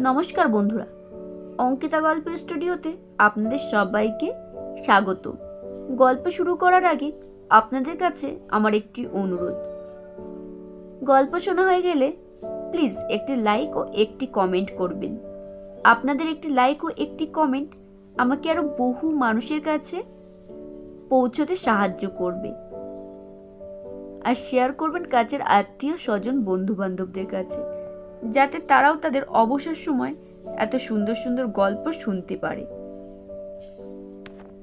নমস্কার বন্ধুরা। অঙ্কিতা গল্প স্টুডিওতে আপনাদের সবাইকে স্বাগত। গল্প শুরু করার আগে আপনাদের কাছে আমার একটি অনুরোধ। গল্প শোনা হয়ে গেলে প্লিজ একটি লাইক ও একটি কমেন্ট করবেন। আপনাদের একটি লাইক ও একটি কমেন্ট আমাকে আরও বহু মানুষের কাছে পৌঁছতে সাহায্য করবে। আর শেয়ার করবেন কাছের আত্মীয় স্বজন বন্ধু বান্ধবদের কাছে। যাতে তারাও তাদের অবসর সময় এত সুন্দর সুন্দর গল্প শুনতে পারে।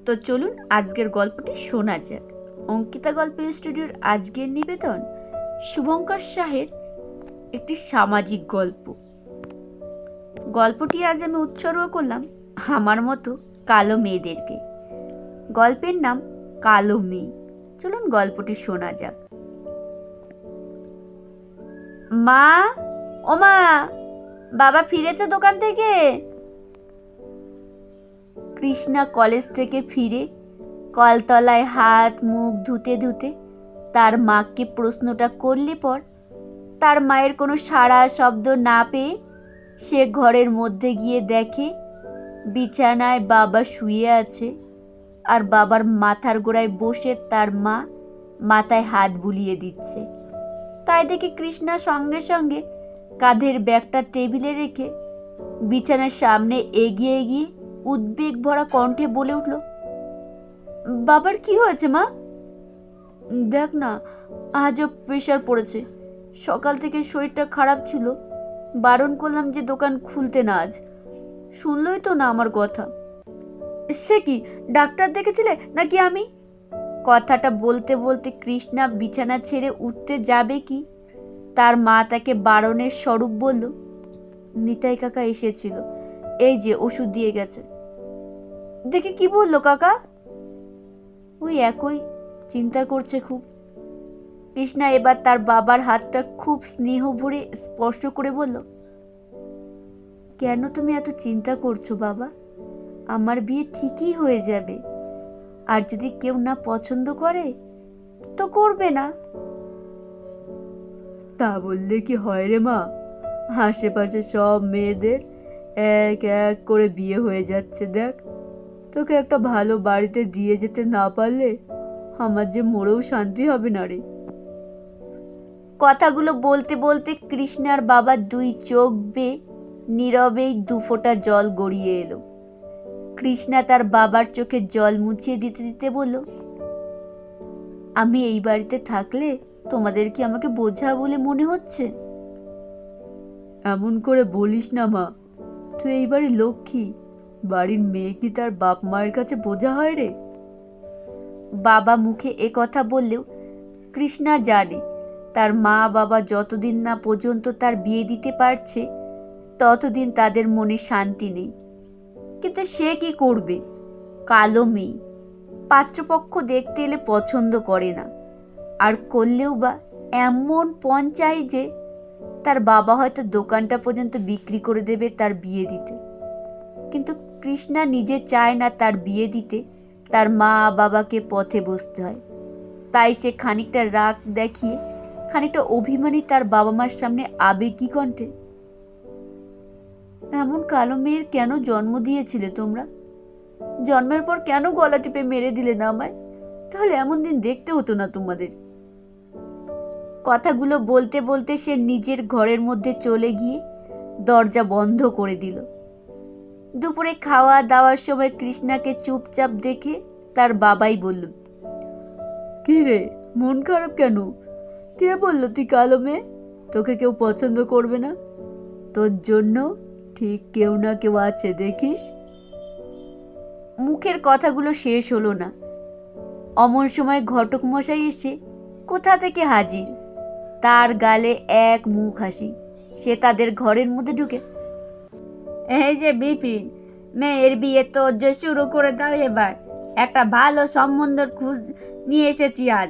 তো চলুন আজকের গল্পটি শোনা যাক। অঙ্কিতা গল্প স্টুডিওর আজকের নিবেদন শুভঙ্কর শাহের একটি সামাজিক গল্প। গল্পটি আজ আমি উৎসর্গ করলাম আমার মতো কালো মেয়েদেরকে। গল্পের নাম কালো মেয়ে। চলুন গল্পটি শোনা যাক। মা ও মা বাবা ফিরেছে দোকান থেকে? কৃষ্ণা কলেজ থেকে ফিরে, কলতলায় হাত মুখ ধুতে ধুতে তার মাকে প্রশ্নটা করলে পর তার মায়ের কোনো সাড়া শব্দ না পেয়ে সে ঘরের মধ্যে গিয়ে দেখে, বিছানায় বাবা শুয়ে আছে আর বাবার মাথার গোড়ায় বসে তার মা মাথায় হাত বুলিয়ে দিচ্ছে। তাই দেখে কৃষ্ণা সঙ্গে সঙ্গে কাঁধের ব্যাগটা টেবিলে রেখে বিছানার সামনে এগিয়ে গিয়ে উদ্বেগ ভরা কণ্ঠে বলে উঠল, বাবার কি হয়েছে মা? দেখ না, আজও প্রেশার পড়েছে। সকাল থেকে শরীরটা খারাপ ছিল। বারণ করলাম যে দোকান খুলতে না আজ। শুনলই তো না আমার কথা। সে কি, ডাক্তার দেখেছিলে নাকি আমি? কথাটা বলতে বলতে কৃষ্ণা বিছানা ছেড়ে উঠতে যাবে কি তার মা তাকে বারণের স্বরূপ বলল, নিতাই কাকা এসেছিল, এই যে ওষুধ দিয়ে গেছে। দেখে কি বলল কাকা? ওই একই, চিন্তা করছে খুব। কৃষ্ণা এবার তার বাবার হাতটা খুব স্নেহ ভরে স্পর্শ করে বলল, কেন তুমি এত চিন্তা করছ বাবা? আমার বিয়ে ঠিকই হয়ে যাবে। আর যদি কেউ না পছন্দ করে, তো করবে না। তা বললে কি হয় রে মা? আশেপাশে সব মেয়েদের এক এক করে বিয়ে হয়ে যাচ্ছে, দেখ। তোকে একটা ভালো বাড়িতে দিয়ে যেতে না পারলে আমার যে মরেও শান্তি হবে না রে। কথাগুলো বলতে বলতে কৃষ্ণার বাবা দুই চোখ বে নীরবেই দুফোঁটা জল গড়িয়ে এলো। কৃষ্ণা তার বাবার চোখে জল মুছিয়ে দিতে দিতে বলল, আমি এই বাড়িতে থাকলে তোমাদের কি আমাকে বোঝা বলে মনে হচ্ছে? এমন করে বলিস না, মা। তুই এই বাড়ির লক্ষ্মী। বাড়ির মেয়ে কি তার বাপ মায়ের কাছে বোঝা হয় রে? বাবা মুখে এ কথা বললেও কৃষ্ণা জানে, তার মা বাবা যতদিন না পর্যন্ত তার বিয়ে দিতে পারছে, ততদিন তাদের মনে শান্তি নেই। কিন্তু সে কি করবে? কালো মেয়ে। পাত্রপক্ষ দেখতে এলে পছন্দ করে না। আর করলেও বা এমন পণ চাই যে তার বাবা হয়তো দোকানটা পর্যন্ত বিক্রি করে দেবে তার বিয়ে দিতে। কিন্তু কৃষ্ণা নিজে চায় না তার বিয়ে দিতে, তার মা বাবাকে পথে বসতে হয়। তাই সে খানিকটা রাগ দেখিয়ে, খানিকটা অভিমানী তার বাবা মার সামনে আবেগী কণ্ঠে, এমন কালো মেয়ের কেন জন্ম দিয়েছিলে তোমরা? জন্মের পর কেন গলা টিপে মেরে দিলে না আমায়? তাহলে এমন দিন দেখতে হতো না তোমাদের। কথাগুলো বলতে বলতে সে নিজের ঘরের মধ্যে চলে গিয়ে দরজা বন্ধ করে দিল। দুপুরে খাওয়া দাওয়ার সময় কৃষ্ণাকে চুপচাপ দেখে তার বাবাই বলল, কি রে, মন খারাপ কেন? কে বলল তুই কালো মেয়ে? তোকে কেউ পছন্দ করবে না? তোর জন্য ঠিক কেউ না কেউ আছে, দেখিস? মুখের কথাগুলো শেষ হলো না। অমন সময় ঘটক মশাই এসে কোথা থেকে হাজির? তার গালে এক মুখ হাসি। সে তাদের ঘরের মধ্যে ঢুকে। এই যে বিপিন মেয়ের বিয়ে তো যে শুরু করে দাও এবার। একটা ভালো সম্বন্ধের খোঁজ নিয়ে এসেছি আজ।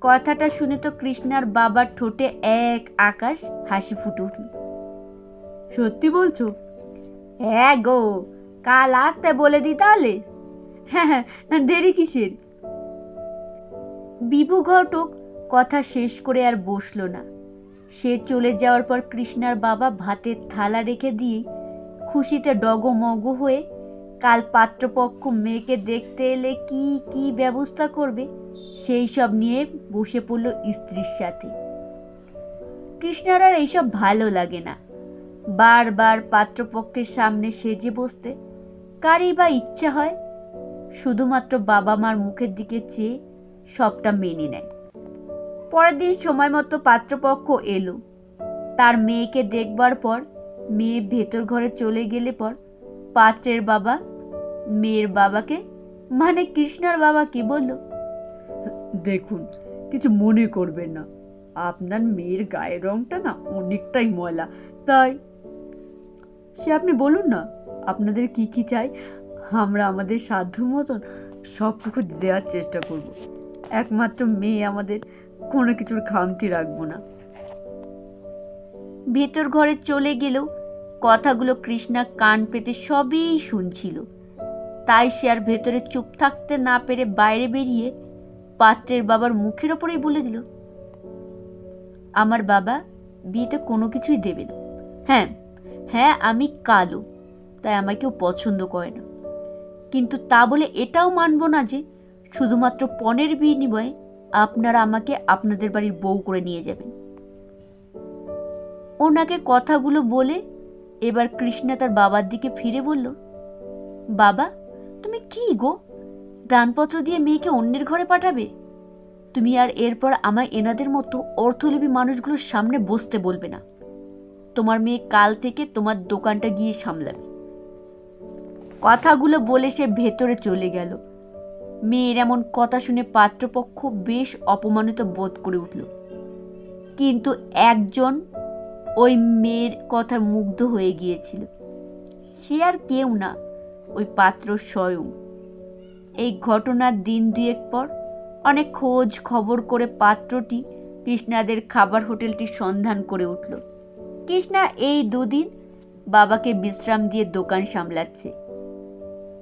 কথাটা শুনে তো কৃষ্ণার বাবার ঠোঁটে এক আকাশ হাসি ফুটে উঠল। সত্যি বলছো? হ্যাঁ গো কাল আসতে বলে দি তাহলে। হ্যাঁ হ্যাঁ দেরি কিসের? বিভু ঘটক কথা শেষ করে আর বসল না। সে চলে যাওয়ার পর কৃষ্ণার বাবা ভাতের থালা রেখে দিয়ে খুশিতে ডগমগ হয়ে কাল পাত্রপক্ষ মেয়েকে দেখতে এলে কি কি ব্যবস্থা করবে, সেই সব নিয়ে বসে পড়ল স্ত্রীর সাথে। কৃষ্ণার আর এইসব ভালো লাগে না। বারবার পাত্রপক্ষের সামনে সেজে বসতে কারই বা ইচ্ছা হয়, শুধুমাত্র বাবা মার মুখের দিকে চেয়ে সবটা মেনে নেয়। পরের দিন সময় মতো পাত্রপক্ষ এলো। তার মেয়েকে দেখবার পর, মেয়ে ভেতর ঘরে চলে গেলে পর, পাত্রের বাবা, মেয়ের বাবাকে মানে কৃষ্ণার বাবা কি বলল? দেখুন, কিছু মনে করবেন না। আপনার মেয়ের গায়ের রংটা না অনেকটাই ময়লা, তাই সে আপনি বলুন না, আপনাদের কি কি চাই? আমরা আমাদের সাধ্য মতন সবটুকু দেওয়ার চেষ্টা করব। একমাত্র মেয়ে আমাদের কোনো কিছুর খামতি রাখব না। ভেতর ঘরে চলে গেলেও কথাগুলো কৃষ্ণা কান পেতে সবই শুনছিল। তাই সে আর ভেতরে চুপ থাকতে না পেরে বাইরে বেরিয়ে পাত্রের বাবার মুখের ওপরেই বলে দিল, আমার বাবা বিয়েতে কোনো কিছুই দেবে না। হ্যাঁ হ্যাঁ আমি কালো, তাই আমাকে কেউ পছন্দ করে না। কিন্তু তা বলে এটাও মানব না যে শুধুমাত্র পণের বিনিময়ে আপনারা আমাকে আপনাদের বাড়ির বউ করে নিয়ে যাবেন। ওনাকে কথাগুলো বলে এবার কৃষ্ণা তার বাবার দিকে ফিরে বলল, বাবা, তুমি কি গো? দানপত্র দিয়ে মেয়েকে অন্যের ঘরে পাঠাবে? তুমি আর এরপর আমায় এনাদের মতো অর্থলিপি মানুষগুলোর সামনে বসতে বলবে না। তোমার মেয়ে কাল থেকে তোমার দোকানটা গিয়ে সামলাবে। কথাগুলো বলে সে ভেতরে চলে গেল। মেয়ের এমন কথা শুনে পাত্রপক্ষ বেশ অপমানিত বোধ করে উঠল। কিন্তু একজন ওই মেয়ের কথা মুগ্ধ হয়ে গিয়েছিল। সে আর কেউ না, ওই পাত্র স্বয়ং। এই ঘটনার দিন দুয়েক পর অনেক খোঁজ খবর করে পাত্রটি কৃষ্ণাদের খাবার হোটেলটির সন্ধান করে উঠল। কৃষ্ণা এই দুদিন বাবাকে বিশ্রাম দিয়ে দোকান সামলাচ্ছে।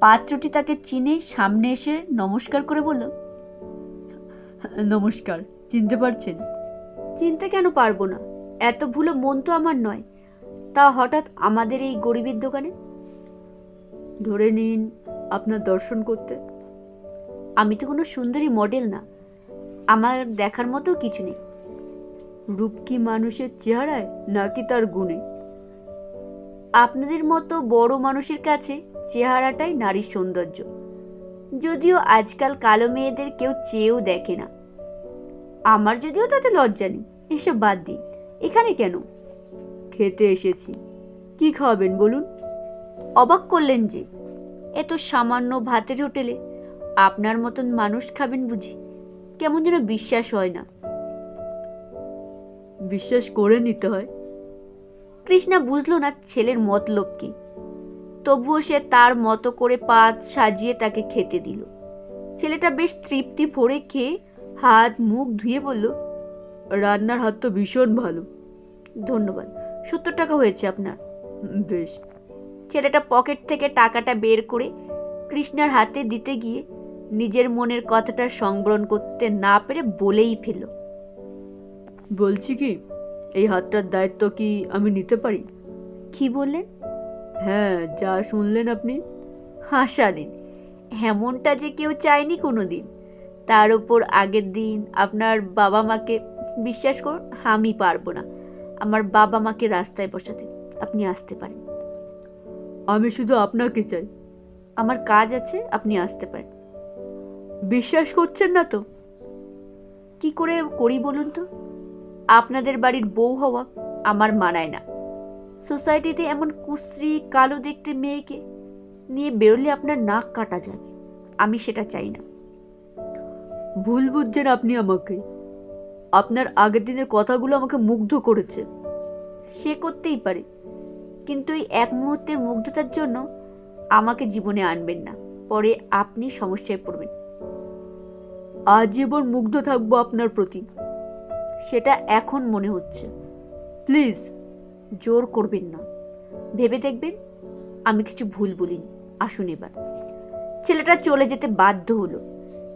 পাত্রটি তাকে চিনে সামনে এসে নমস্কার করে বলল নমস্কার চিনতে পারছেন? চিনতে কেন পারব না? এত ভুলো মন তো আমার নয়। তা হঠাৎ আমাদের এই গরিবের দোকানে? ধরে নিন আপনার দর্শন করতে। আমি তো কোনো সুন্দরী মডেল না। আমার দেখার মতো কিছু নেই। রূপ কি মানুষের চেহারায় নাকি তার গুণে? আপনাদের মতো বড় মানুষের কাছে চেহারাটাই নারীর সৌন্দর্য। যদিও আজকাল কালো মেয়েদের কেউ চেয়েও দেখে না। আমার যদিও তাতে লজ্জা নেই। এসব বাদ দিই এখানে কেন? খেতে এসেছি। কি খাওয়াবেন বলুন? অবাক করলেন যে, এত সামান্য ভাতের হোটেলে আপনার মতন মানুষ খাবেন বুঝি? কেমন যেন বিশ্বাস হয় না। বিশ্বাস করে নিতে হয়। কৃষ্ণা বুঝলো না ছেলের মতলব কি তবুও সে তার মতো করে পাত সাজিয়ে তাকে খেতে দিল। ছেলেটা বেশ তৃপ্তি ভরে খেয়ে হাত মুখ ধুয়ে বলল রান্নার হাত তো ভীষণ ভালো। ধন্যবাদ। সত্তর টাকা হয়েছে আপনার। বেশ। ছেলেটা পকেট থেকে টাকাটা বের করে কৃষ্ণার হাতে দিতে গিয়ে নিজের মনের কথাটা সংবরণ করতে না পেরে বলেই ফেলল। বলছি কি এই হাতটার দায়িত্ব কি আমি নিতে পারি? কি বললেন? হ্যাঁ যা শুনলেন আপনি হাসালেন। এমনটা যে কেউ চায়নি কোনো দিন তার উপর আগের দিন আপনার বাবা মাকে বিশ্বাস করুন আমি পারব না। আমার বাবা মাকে রাস্তায় বসাতে আপনি আসতে পারেন। আমি শুধু আপনাকে চাই। আমার কাজ আছে আপনি আসতে পারেন। বিশ্বাস করছেন না তো? কি করে করি বলুন তো? আপনাদের বাড়ির বউ হওয়া আমার মানায় না। সোসাইটিতে এমন কুশ্রী কালো দেখতে মেয়েকে নিয়ে বেরোলে আপনার নাক কাটা যাবে। আমি সেটা চাই না। ভুল বুঝছেন আপনি আমাকে। আপনার আগের দিনের কথাগুলো আমাকে মুগ্ধ করেছে। সে করতেই পারে। কিন্তু এই এক মুহূর্তের মুগ্ধতার জন্য আমাকে জীবনে আনবেন না। পরে আপনি সমস্যায় পড়বেন। আজীবন মুগ্ধ থাকব আপনার প্রতি। সেটা এখন মনে হচ্ছে। প্লিজ জোর করবেন না। ভেবে দেখবেন আমি কিছু ভুল বলিনি আসুন এবার। ছেলেটা চলে যেতে বাধ্য হলো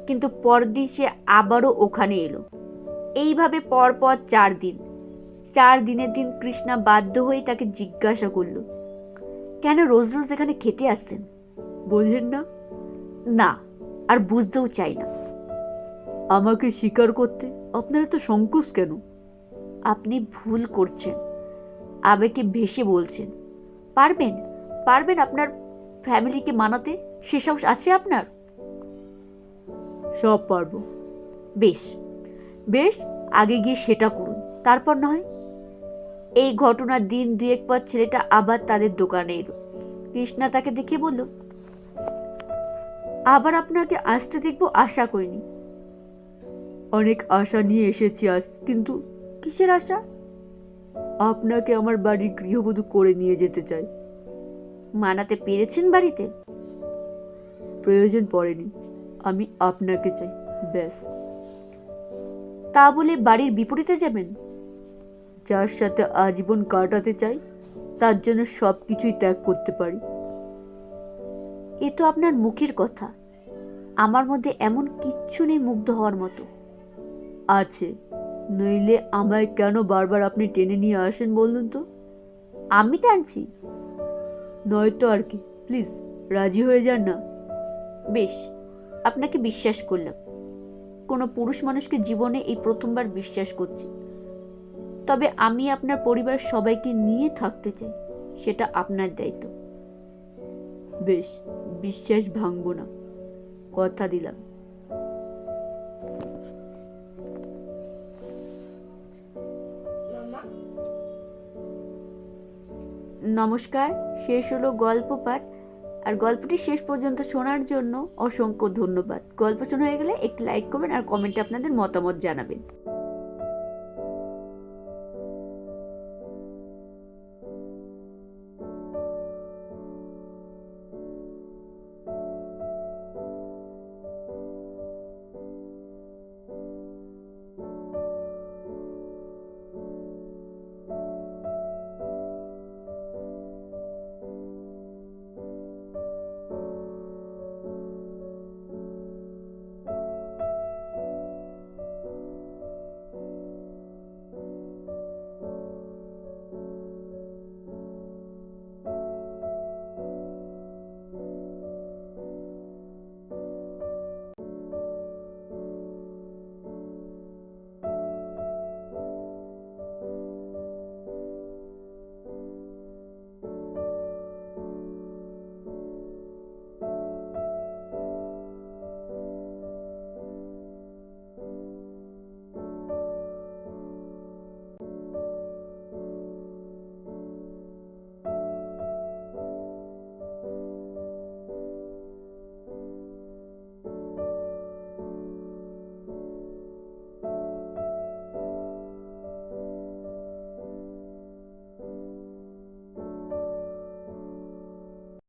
কিন্তু পরদিন সে আবারও ওখানে এলো। এইভাবে পরপর চার দিন। চার দিনের দিন কৃষ্ণা বাধ্য হয়ে তাকে জিজ্ঞাসা করল কেন রোজ রোজ এখানে খেতে আসতেন বোঝেন না। না আর বুঝতেও চাই না। আমাকে স্বীকার করতে? আপনার তো সংকোচ কেন? আপনি ভুল করছেন। আবেগে ভেসে বলছেন, পারবেন পারবেন আপনার ফ্যামিলিকে মানাতে? সেসব আছে আপনার? সব পারব। বেশ বেশ, আগে গিয়ে সেটা করুন, তারপর নয়? এই ঘটনার দিন দুয়েক পর ছেলেটা আবার তাদের দোকানে এলো। কৃষ্ণা তাকে দেখে বলল, আবার আপনাকে আসতে দেখব, আশা করিনি। অনেক আশা নিয়ে এসেছি আজ, কিন্তু কিসের আশা? আপনাকে আমার বাড়ির গৃহবধূ করে নিয়ে যেতে চাই। মানাতে পেরেছেন বাড়িতে? প্রয়োজন পড়েনি আমি আপনাকে চাই ব্যাস। তা বলে বাড়ির বিপরীতে যাবেন? যার সাথে আজীবন কাটাতে চাই তার জন্য সব কিছুই ত্যাগ করতে পারি। এ তো আপনার মুখের কথা। আমার মধ্যে এমন কিচ্ছু নেই মুগ্ধ হওয়ার মতো। আছে। নইলে আমায় কেন বারবার আপনি টেনে নিয়ে আসেন বলুন তো? আমি টানছি। নয়তো আর কি, প্লিজ, রাজি হয়ে যান না। বেশ, আপনাকে বিশ্বাস করলাম। কোনো পুরুষ মানুষকে জীবনে এই প্রথমবার বিশ্বাস করছি। তবে আমি আপনার পরিবার সবাইকে নিয়ে থাকতে চাই, সেটা আপনার দায়িত্ব। বেশ, বিশ্বাস ভাঙবো না। কথা দিলাম। নমস্কার, শেষ হলো গল্প পাঠ। আর গল্পটি শেষ পর্যন্ত শোনার জন্য অসংখ্য ধন্যবাদ। গল্প শোনা হয়ে গেলে একটি লাইক করবেন আর কমেন্টে আপনাদের মতামত জানাবেন।